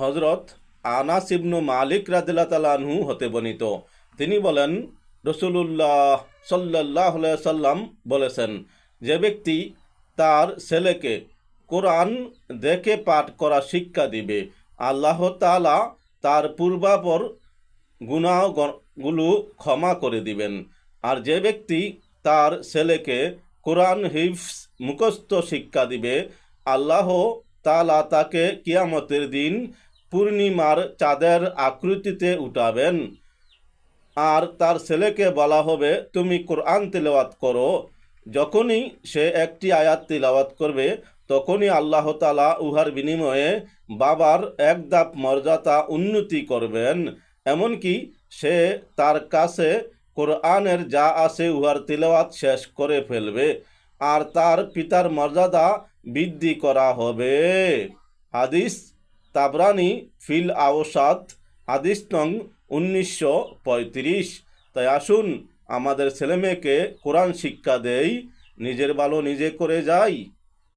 হজরত আনাস ইবনু মালিক রাদিল্লা তালাহু হতে বর্ণিত। তিনি বলেন, রসুলুল্লাহ সাল্লাহ সাল্লাম বলেছেন, যে ব্যক্তি তার ছেলেকে কোরআন দেখে পাঠ করা শিক্ষা দিবে, আল্লাহ তালা তার পূর্বাপর গুণাগুলো ক্ষমা করে দিবেন। আর যে ব্যক্তি তার ছেলেকে কোরআন হিফস মুখস্থ শিক্ষা দিবে, আল্লাহ তালা তাকে কিয়ামতের দিন পূর্ণিমার চাঁদের আকৃতিতে উঠাবেন। আর তার ছেলেকে বলা হবে, তুমি কোরআন তেলাওয়াত করো। যখনই সে একটি আয়াত তিলাওয়াত করবে, তখনই আল্লাহ তালা উহার বিনিময়ে বাবার এক ধাপ মর্যাদা উন্নতি করবেন। এমনকি সে তার কাছে কোরআনের যা আছে উহার তিলাওয়াত শেষ করে ফেলবে, আর তার পিতার মর্যাদা বৃদ্ধি করা হবে। হাদিস তাবরানি ফিল আওসাদ হাদিস নং উনিশশো পঁয়ত্রিশ। তাই আসুন, আমাদের ছেলেমেয়েকে কোরআন শিক্ষা দেই, নিজের ভালো নিজে করে যাই।